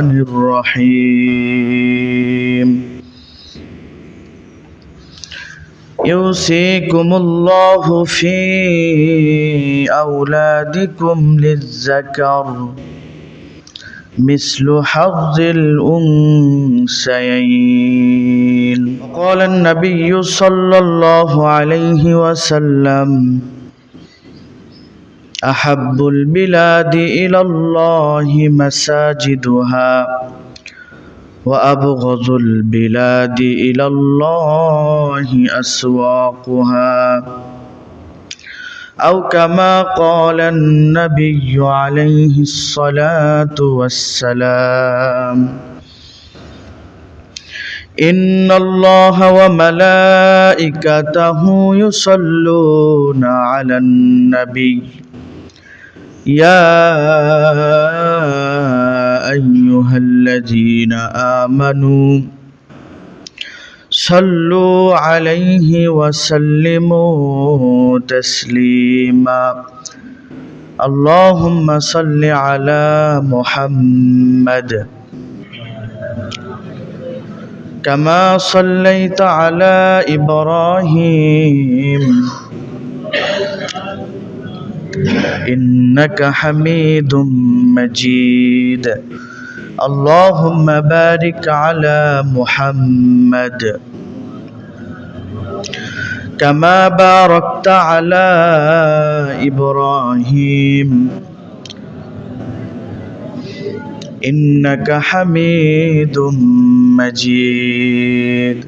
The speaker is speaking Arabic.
الرحيم. يوصيكم الله في أولادكم للذكر مثل حظ الأنثيين. قال النبي صلى الله عليه وسلم أحب البلاد إلى الله مساجدها وأبغض البلاد إلى الله أسواقها. أو كما قال النبي عليه الصلاة والسلام إن الله وملائكته يصلون على النبي. يا أيها الذين آمنوا صلوا عليه وسلموا تسليما. اللهم صل على محمد. كما صليت على إبراهيم. إنك حميد مجيد. اللهم بارك على محمد. كما باركت على إبراهيم. إنك حميد مجيد.